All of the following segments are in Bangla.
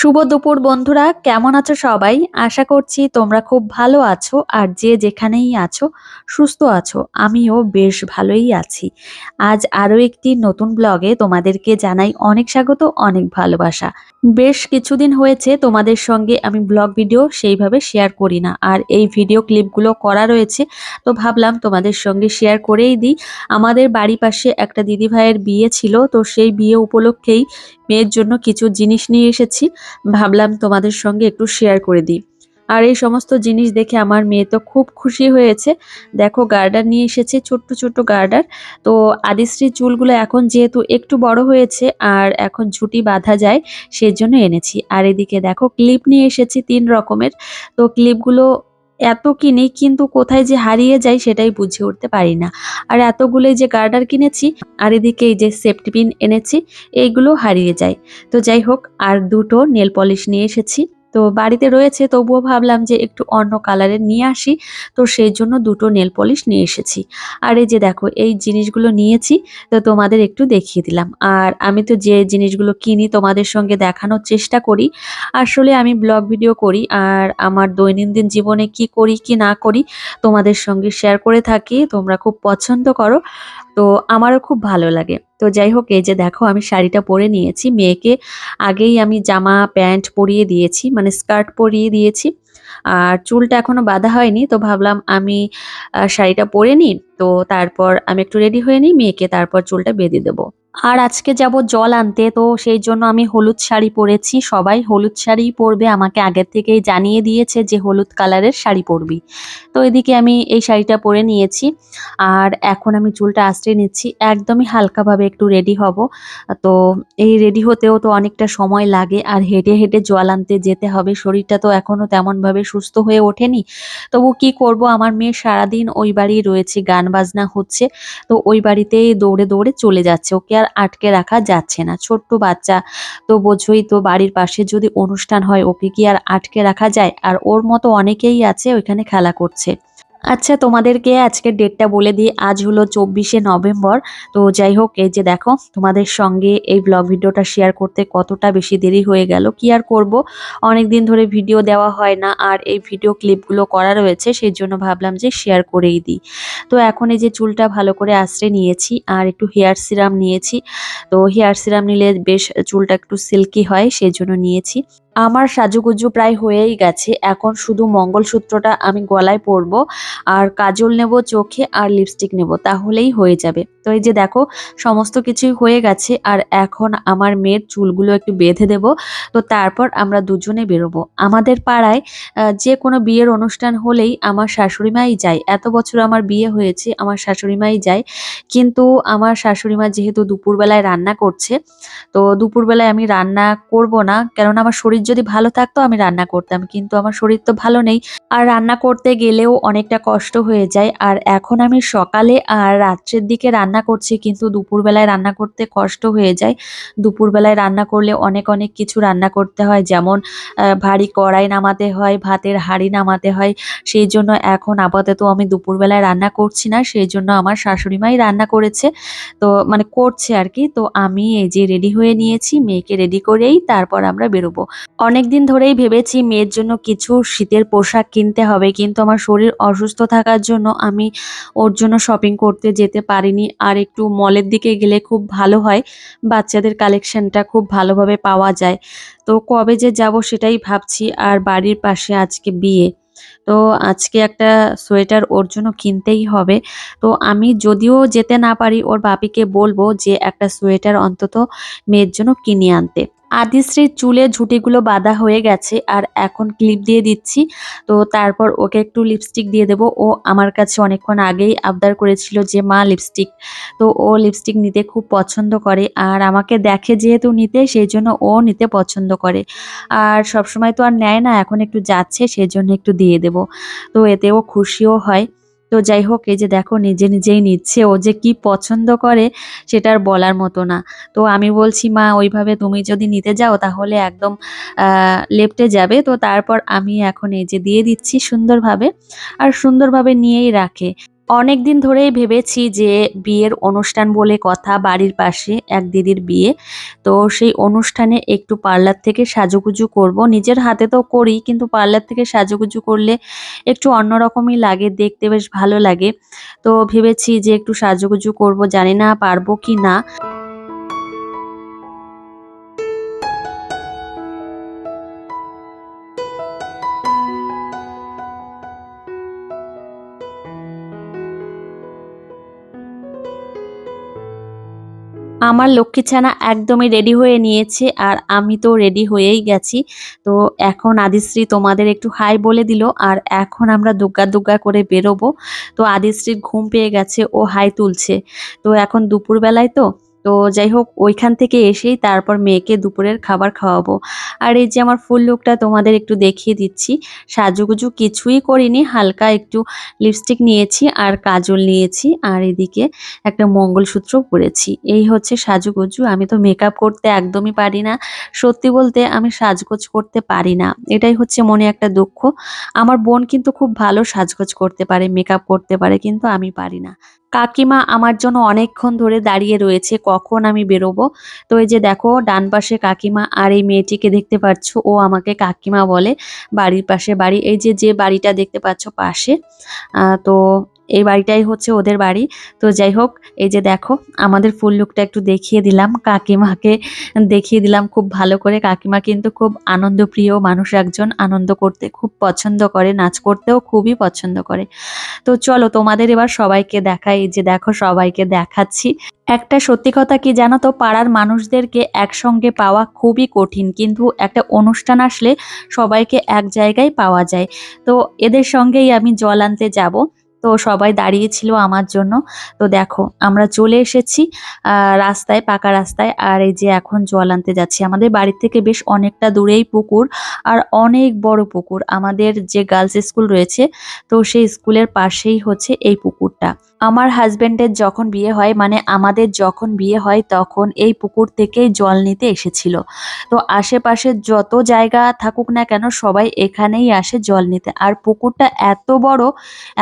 শুভ দুপুর বন্ধুরা, কেমন আছো সবাই? আশা করছি তোমরা খুব ভালো আছো আর যে যেখানেই আছো, সুস্থ আছো। আমিও বেশ ভালোই আছি। আজ আরও একটি নতুন ব্লগে তোমাদেরকে জানাই অনেক স্বাগত, অনেক ভালোবাসা। বেশ কিছুদিন হয়েছে তোমাদের সঙ্গে আমি ব্লগ ভিডিও সেইভাবে শেয়ার করি না। আর এই ভিডিও ক্লিপগুলো করা রয়েছে, তো ভাবলাম তোমাদের সঙ্গে শেয়ার করেই দিই। আমাদের বাড়ি পাশে একটা দিদিভাইয়ের বিয়ে ছিল, তো সেই বিয়ে উপলক্ষেই মেয়ের জন্য কিছু জিনিস নিয়ে এসেছি। ভাবলাম তোমাদের সঙ্গে একটু শেয়ার করে দিই। আর এই সমস্ত জিনিস দেখে আমার মেয়ে তো খুব খুশি হয়েছে। দেখো গার্ডার নিয়ে এসেছে, ছোট্ট ছোট্ট গার্ডার। তো আদিশ্রীর চুলগুলো এখন যেহেতু একটু বড় হয়েছে আর এখন ঝুটি বাঁধা যায় সেই জন্য এনেছি। আর এদিকে দেখো ক্লিপ নিয়ে এসেছি তিন রকমের। তো ক্লিপগুলো এত কিনি, কিন্তু কোথায় যে হারিয়ে যায় সেটাই বুঝে উঠতে পারি না। আর এতগুলোই যে গার্ডার কিনেছি, আর এদিকে এই যে সেফটি পিন এনেছি, এইগুলো হারিয়ে যায়। তো যাই হোক, আর দুটো নেল পলিশ নিয়ে এসেছি। তো বাড়িতে রয়েছে, তবুও ভাবলাম যে একটু অন্য কালারের নিয়ে আসি। তো সেই জন্য দুটো নেল পলিশ নিয়ে এসেছি। আর এই যে দেখো, এই জিনিসগুলো নিয়েছি, তো তোমাদের একটু দেখিয়ে দিলাম। আর আমি তো যে জিনিসগুলো কিনি তোমাদের সঙ্গে দেখানোর চেষ্টা করি। আসলে আমি ব্লগ ভিডিও করি, আর আমার দৈনন্দিন জীবনে কি করি, কি না করি, তোমাদের সঙ্গে শেয়ার করে থাকি। তোমরা খুব পছন্দ করো, তো আমারও খুব ভালো লাগে। তো যাই হোক এই যে দেখো, আমি শাড়িটা পরে নিয়েছি। মেয়েকে আগেই আমি জামা, প্যান্ট পরিয়ে দিয়েছি মানে স্কার্ট পরিয়ে দিয়েছি। আর চুলটা এখনও বাঁধা হয়নি, তো ভাবলাম আমি শাড়িটা পরে নিই, তো তারপর আমি একটু রেডি হয়ে নিই, মেয়েকে তারপর চুলটা বেঁধে দেবো। আর আজকে যাব জল আনতে, তো সেই জন্য আমি হলুদ শাড়ি পরেছি, সবাই হলুদ শাড়ি পরবে, আমাকে আগের থেকেই জানিয়ে দিয়েছে যে হলুদ কালারের শাড়ি পরবি। তো এদিকে আমি এই শাড়িটা পরে নিয়েছি, আর এখন আমি চুলটা আশ্রয় নিচ্ছি, একদমই হালকাভাবে একটু রেডি হব। তো এই রেডি হতেও তো অনেকটা সময় লাগে, আর হেঁটে হেঁটে জল আনতে যেতে হবে, শরীরটা তো এখনও তেমনভাবে সুস্থ হয়ে ওঠেনি। তবু কি করব? আমার মেয়ে সারাদিন ওই বাড়ি রয়েছে, গান বাজনা হচ্ছে। তো ওই বাড়িতেই দৌড়ে দৌড়ে চলে যাচ্ছে। ওকে আর আটকে রাখা যাচ্ছে না। ছোট্ট বাচ্চা তো বোঝোই তো বাড়ির পাশে যদি অনুষ্ঠান হয়, ওকে কি আর আটকে রাখা যায়? আর ওর মতো অনেকেই আছে, ওইখানে খেলা করছে। আচ্ছা তোমাদেরকে আজকের ডেটটা বলে দিই। আজ হলো চব্বিশে নভেম্বর। তো যাই হোক, এই যে দেখো, তোমাদের সঙ্গে এই ব্লগ ভিডিওটা শেয়ার করতে কতটা বেশি দেরি হয়ে গেল, কি আর করব? অনেক দিন ধরে ভিডিও দেওয়া হয় না, আর এই ভিডিও ক্লিপগুলো করা রয়েছে সেই জন্য ভাবলাম যে শেয়ার করেই দিই। তো এখন এই যে চুলটা ভালো করে আশ্রে নিয়েছি, আর একটু হেয়ার সিরাম নিয়েছি। তো হেয়ার সিরাম নিলে বেশ চুলটা একটু সিল্কি হয় সেই জন্য নিয়েছি। আমার সাজুগুজু প্রায় হয়েই গেছে। এখন শুধু মঙ্গলসূত্রটা আমি গলায় পরবো আর কাজল নেব চোখে আর লিপস্টিক নেব, তাহলেই হয়ে যাবে। তো এই যে দেখো, সমস্ত কিছুই হয়ে গেছে আর এখন আমার মেয়ের চুলগুলো একটু বেঁধে দেব। তো তারপর আমরা দুজনে বেরোবো। আমাদের পাড়ায় যে কোনো বিয়ের অনুষ্ঠান হলেই আমার শাশুড়ি মাই যায়। এত বছর আমার বিয়ে হয়েছে, আমার শাশুড়ি মাই যায়। কিন্তু আমার শাশুড়ি মা যেহেতু দুপুরবেলায় রান্না করছে, তো দুপুরবেলায় আমি রান্না করব না। কেননা আমার শরীর যদি ভালো থাকতো, আমি রান্না করতাম। কিন্তু আমার শরীর তো ভালো নেই। আর রান্না করতে গেলেও অনেকটা কষ্ট হয়ে যায়। আর এখন আমি সকালে আর রাত্রের দিকে রান্না করছি কিন্তু দুপুরবেলায় রান্না করতে কষ্ট হয়ে যায়। দুপুরবেলায় রান্না করলে অনেক অনেক কিছু রান্না করতে হয়। যেমন ভারী কড়াই নামাতে হয়, ভাতের হাঁড়ি নামাতে হয়। সেই জন্য এখন আপাতত আমি দুপুরবেলায় রান্না করছি না। সেই জন্য আমার শাশুড়ি মাই রান্না করেছে। তো মানে করছে আর কি। তো আমি এই যে রেডি হয়ে নিয়েছি, মেয়েকে রেডি করেই তারপর আমরা বেরোবো। অনেক দিন ধরেই ভেবেছি মেয়ের জন্য কিছু শীতের পোশাক কিনতে হবে। কিন্তু আমার শরীর অসুস্থ থাকার জন্য আমি ওর জন্য শপিং করতে যেতে পারিনি। আর একটু মলের দিকে গেলে খুব ভালো হয়। বাচ্চাদের কালেকশনটা খুব ভালোভাবে পাওয়া যায়। তো কবে যে যাব সেটাই ভাবছি। আর বাড়ির পাশে আজকে বিয়ে। তো আজকে একটা সোয়েটার ওর জন্য কিনতেই হবে। তো আমি যদিও যেতে না পারি, ওর বাপিকে বলব যে একটা সোয়েটার অন্তত মেয়ের জন্য কিনে আনতে। আদিশ্রীর চুলে ঝুঁটিগুলো বাঁধা হয়ে গেছে আর এখন ক্লিপ দিয়ে দিচ্ছি। তো তারপর ওকে একটু লিপস্টিক দিয়ে দেবো। ও আমার কাছে অনেকক্ষণ আগেই আবদার করেছিল যে, মা লিপস্টিক তো ও লিপস্টিক নিতে খুব পছন্দ করে আর আমাকে দেখে যেহেতু নিতে, সেই জন্য ও নিতে পছন্দ করে। আর সবসময় তো আর নেয় না, এখন একটু যাচ্ছে, সেই জন্য একটু দিয়ে দেব। তো এতে ও খুশিও হয়। তো যাই হোক, এই যে দেখো নিজে নিজেই নিচ্ছে, ও যে কি পছন্দ করে সেটার বলার মতো না। তো আমি বলছি, মা, ওইভাবে তুমি যদি নিতে যাও তাহলে একদম লেপ্টে যাবে। তো তারপর আমি এখন এই যে দিয়ে দিচ্ছি সুন্দরভাবে, আর সুন্দরভাবে নিয়েই রাখে। অনেক দিন ধরেই ভেবেছি যে বিয়ের অনুষ্ঠান বলে কথা, বাড়ির পাশে এক দিদির বিয়ে। তো সেই অনুষ্ঠানে একটু পার্লার থেকে সাজুগুজু করব। নিজের হাতে তো করি, কিন্তু পার্লার থেকে সাজুগুজু করলে একটু অন্যরকমই লাগে, দেখতে বেশ ভালো লাগে। তো ভেবেছি যে একটু সাজুগুজু করব, জানি না পারব কি না। আমার লক্ষ্মী ছানা একদমই রেডি হয়ে নিয়েছে আর আমি তো রেডি হয়েই গেছি। তো এখন আদিশ্রী তোমাদের একটু হাই বলে দিল আর এখন আমরা দুগ্গা দুগ্গা করে বেরোবো। তো আদিশ্রীর ঘুম পেয়ে গেছে, ও হাই তুলছে। তো এখন দুপুরবেলায় তো তো যাই হোক, ওইখান থেকে এসেই তারপর মেয়েকে দুপুরের খাবার খাওয়াবো। আর এই যে আমার ফুল লুকটা তোমাদের একটু দেখিয়ে দিচ্ছি। সাজুগুজু কিছুই করিনি, হালকা একটু লিপস্টিক নিয়েছি আর কাজল নিয়েছি আর এদিকে একটা মঙ্গলসূত্র পরেছি। এই হচ্ছে সাজুগুজু, আমি তো মেকআপ করতে একদমই পারি না। সত্যি বলতে আমি সাজগোজ করতে পারি না। এটাই হচ্ছে মনে একটা দুঃখ। আমার বোন কিন্তু খুব ভালো সাজগোজ করতে পারে মেকআপ করতে পারে, কিন্তু আমি পারি না। কাকিমা আমার জন্য অনেকক্ষণ ধরে দাঁড়িয়ে রয়েছে, কখন আমি বেরোবো? তো এই যে দেখো, ডান পাশে কাকিমা আর এই মেয়েটিকে দেখতে পাচ্ছ, ও আমাকে কাকিমা বলে, বাড়ির পাশে বাড়ি। এই যে যে বাড়িটা দেখতে পাচ্ছ পাশে তো এই বাড়িটাই হচ্ছে ওদের বাড়ি। তো যাই হোক, এই যে দেখো, আমাদের ফুল লুকটা একটু দেখিয়ে দিলাম। কাকিমাকে দেখিয়ে দিলাম খুব ভালো করে। কাকিমা কিন্তু খুব আনন্দপ্রিয় মানুষ একজন। আনন্দ করতে খুব পছন্দ করে, নাচ করতেও খুবই পছন্দ করে। তো চলো, তোমাদের এবার সবাইকে দেখাই। এই যে দেখো, সবাইকে দেখাচ্ছি। একটা সত্যি কথা কি জানো তো, পাড়ার মানুষদেরকে একসঙ্গে পাওয়া খুবই কঠিন। কিন্তু একটা অনুষ্ঠান আসলে সবাইকে এক জায়গায় পাওয়া যায়। তো এদের সঙ্গেই আমি জল আনতে যাব। তো সবাই দাঁড়িয়েছিল আমার জন্য। তো দেখো, আমরা চলে এসেছি রাস্তায়, পাকা রাস্তায়, আর এই যে এখন জল আনতে যাচ্ছি। আমাদের বাড়ি থেকে বেশ অনেকটা দূরেই পুকুর, আর অনেক বড় পুকুর। আমাদের যে গার্লস স্কুল রয়েছে, তো সেই স্কুলের পাশেই হচ্ছে এই পুকুরটা। আমার হাজবেন্ডের যখন বিয়ে হয় মানে আমাদের যখন বিয়ে হয় তখন এই পুকুর থেকেই জল নিতে এসেছিল। তো আশেপাশে যত জায়গা থাকুক না কেন সবাই এখানেই আসে জল নিতে। আর পুকুরটা এত বড়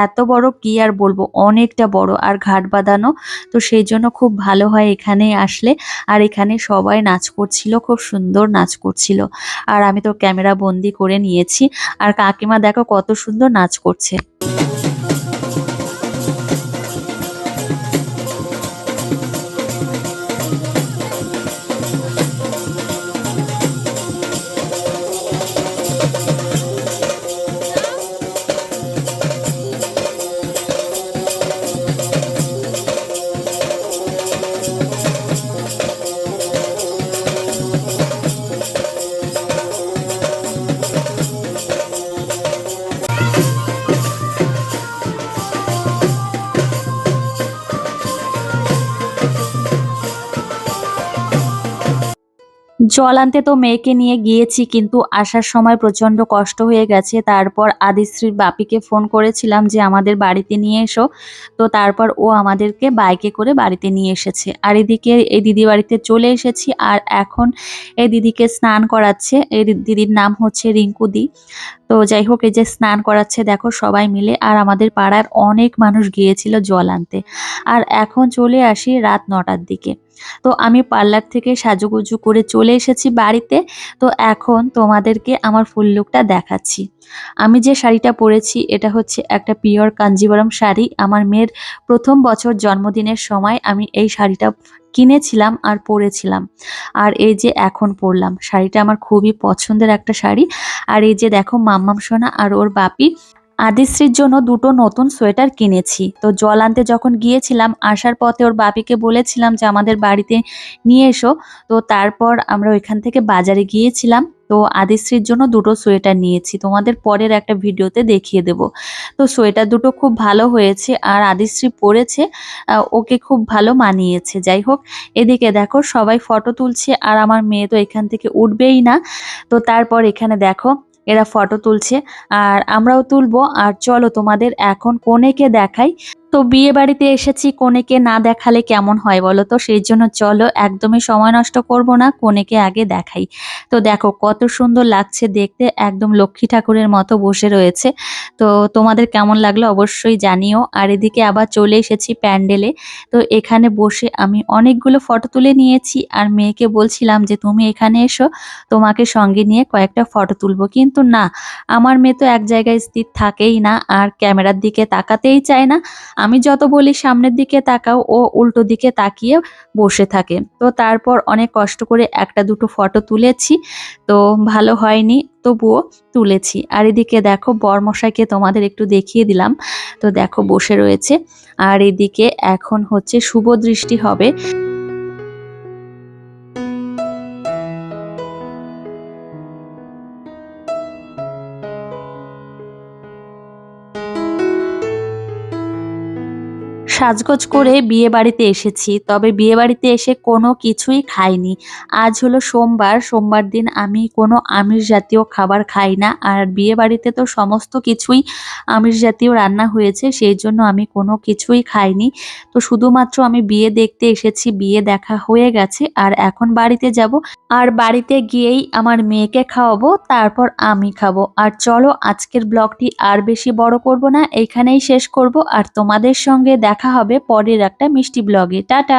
এত বড় কি আর বলব, অনেকটা বড় আর ঘাট বাঁধানো। তো সেই জন্য খুব ভালো হয় এখানে আসলে। আর এখানে সবাই নাচ করছিল, খুব সুন্দর নাচ করছিল। আর আমি তো ক্যামেরা বন্দি করে নিয়েছি। আর কাকিমা দেখো কত সুন্দর নাচ করছে। জল আনতে তো মেয়েকে নিয়ে গিয়েছি, কিন্তু আসার সময় প্রচণ্ড কষ্ট হয়ে গেছে। তারপর আদিশ্রীর বাপিকে ফোন করেছিলাম যে, আমাদের বাড়িতে নিয়ে এসো। তো তারপর ও আমাদেরকে বাইকে করে বাড়িতে নিয়ে এসেছে। আর এদিকে এই দিদি বাড়িতে চলে এসেছি, আর এখন এই দিদিকে স্নান করাচ্ছে। এই দিদির নাম হচ্ছে রিঙ্কুদি তো যাই হোক, এই যে স্নান করাচ্ছে, দেখো সবাই মিলে। আর আমাদের পাড়ার অনেক মানুষ গিয়েছিল জল আনতে। আর এখন চলে আসি রাত নটার দিকে। তো আমি পার্লার থেকে সাজুগুজু করে চলে এসেছি বাড়িতে। তো এখন তোমাদেরকে আমার ফুল লুকটা দেখাচ্ছি। আমি যে শাড়িটা পরেছি, এটা হচ্ছে একটা পিওর কাঞ্জিবরম শাড়ি। আমার মেয়ের প্রথম বছর জন্মদিনের সময় আমি এই শাড়িটা কিনেছিলাম আর পরেছিলাম। আর এই যে এখন পরলাম, শাড়িটা আমার খুবই পছন্দের একটা শাড়ি। আর এই যে দেখো মাম্মাম সোনা আর ওর বাপি আদিশ্রীর জন্য দুটো নতুন সোয়েটার কিনেছি। তো জল আনতে যখন গিয়েছিলাম, আসার পথে ওর বাপিকে বলেছিলাম যে, আমাদের বাড়িতে নিয়ে এসো। তো তারপর আমরা ওইখান থেকে বাজারে গিয়েছিলাম। তো আদিশ্রীর জন্য দুটো সোয়েটার নিয়েছি। তোমাদের পরের একটা ভিডিওতে দেখিয়ে দেব। তো সোয়েটার দুটো খুব ভালো হয়েছে আর আদিশ্রী পরেছে ওকে খুব ভালো মানিয়েছে। যাই হোক, এদিকে দেখো সবাই ফটো তুলছে আর আমার মেয়ে তো এখান থেকে উঠবেই না। তো তারপর এখানে দেখো এরা ফটো তুলছে। আর আমরাও তুলবো। আর চলো তোমাদের এখন কনেকে দেখাই? তো বিয়ে বাড়িতে এসেছি, কনেকে না দেখালে কেমন হয় বলো তো? সেই জন্য চলো, একদমই সময় নষ্ট করব না, কনেকে আগে দেখাই। তো দেখো, কত সুন্দর লাগছে দেখতে, একদম লক্ষ্মী ঠাকুরের মতো বসে রয়েছে। তো তোমাদের কেমন লাগল অবশ্যই জানিও। আর এদিকে আবার চলে এসেছি প্যান্ডেলে। তো এখানে বসে আমি অনেকগুলো ফটো তুলে নিয়েছি। আর মেয়েকে বলছিলাম যে, তুমি এখানে এসো, তোমাকে সঙ্গে নিয়ে কয়েকটা ফটো তুলবো। কিন্তু না, আমার মেয়ে তো এক জায়গায় স্থির থাকেই না, আর ক্যামেরার দিকে তাকাতেই চায় না। আমি যত বলি সামনের দিকে তাকাও ও উল্টো দিকে তাকিয়ে বসে থাকে। তো তারপর অনেক কষ্ট করে একটা দুটো ফটো তুলেছি। তো ভালো হয়নি, তবুও তুলেছি। আর এদিকে দেখো বরমশাইকে তোমাদের একটু দেখিয়ে দিলাম। তো দেখো বসে রয়েছে। আর এদিকে এখন হচ্ছে শুভ দৃষ্টি হবে। সাজগোজ করে বিয়ে বাড়িতে এসেছি, তবে বিয়ে বাড়িতে এসে কোনো কিছুই খাইনি। আজ হলো সোমবার সোমবার দিন আমি কোনো আমিষ জাতীয় খাবার খাই না, আর বিয়ে বাড়িতে তো সমস্ত কিছুই আমিষ জাতীয় রান্না হয়েছে, সেই জন্য আমি কোনো কিছুই খাইনি। তো শুধুমাত্র আমি বিয়ে দেখতে এসেছি, বিয়ে দেখা হয়ে গেছে, আর এখন বাড়িতে যাব, আর বাড়িতে গিয়েই আমার মেয়েকে খাওয়াবো, তারপর আমি খাব। আর চলো আজকের ব্লগটি আর বেশি বড় করব না এইখানেই শেষ করব, আর তোমাদের সঙ্গে দেখা হবে পরের একটা মিষ্টি ব্লগে। টাটা।